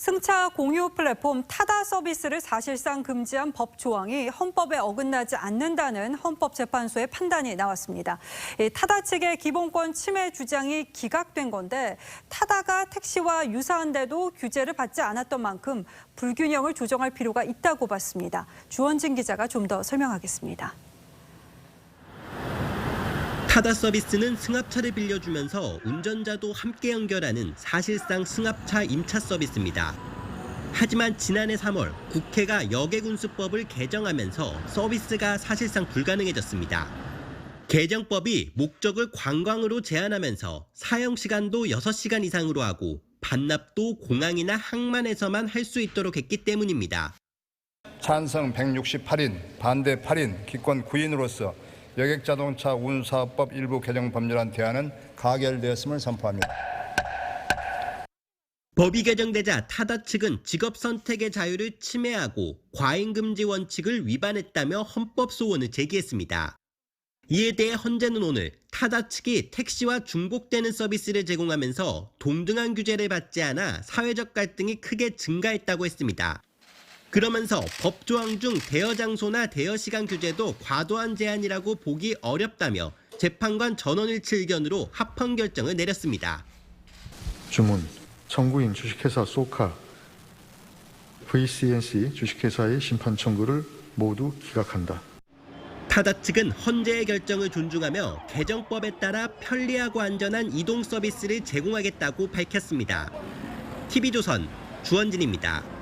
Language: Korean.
승차 공유 플랫폼 타다 서비스를 사실상 금지한 법 조항이 헌법에 어긋나지 않는다는 헌법재판소의 판단이 나왔습니다. 이 타다 측의 기본권 침해 주장이 기각된 건데 타다가 택시와 유사한데도 규제를 받지 않았던 만큼 불균형을 조정할 필요가 있다고 봤습니다. 주원진 기자가 좀 더 설명하겠습니다. 타다 서비스는 승합차를 빌려주면서 운전자도 함께 연결하는 사실상 승합차 임차 서비스입니다. 하지만 지난해 3월 국회가 여객운수법을 개정하면서 서비스가 사실상 불가능해졌습니다. 개정법이 목적을 관광으로 제한하면서 사용 시간도 6시간 이상으로 하고 반납도 공항이나 항만에서만 할 수 있도록 했기 때문입니다. 찬성 168인, 반대 8인, 기권 9인으로서 여객자동차 운사법 일부 개정 법률안 대안은 가결되었음을 선포합니다. 법이 개정되자 타다 측은 직업 선택의 자유를 침해하고 과잉 금지 원칙을 위반했다며 헌법 소원을 제기했습니다. 이에 대해 헌재는 오늘 타다 측이 택시와 중복되는 서비스를 제공하면서 동등한 규제를 받지 않아 사회적 갈등이 크게 증가했다고 했습니다. 그러면서 법 조항 중 대여 장소나 대여 시간 규제도 과도한 제한이라고 보기 어렵다며 재판관 전원일치 의견으로 합헌 결정을 내렸습니다. 주문 청구인 주식회사 소카 VCNC 주식회사의 심판 청구를 모두 기각한다. 타다 측은 헌재의 결정을 존중하며 개정법에 따라 편리하고 안전한 이동 서비스를 제공하겠다고 밝혔습니다. TV조선 주원진입니다.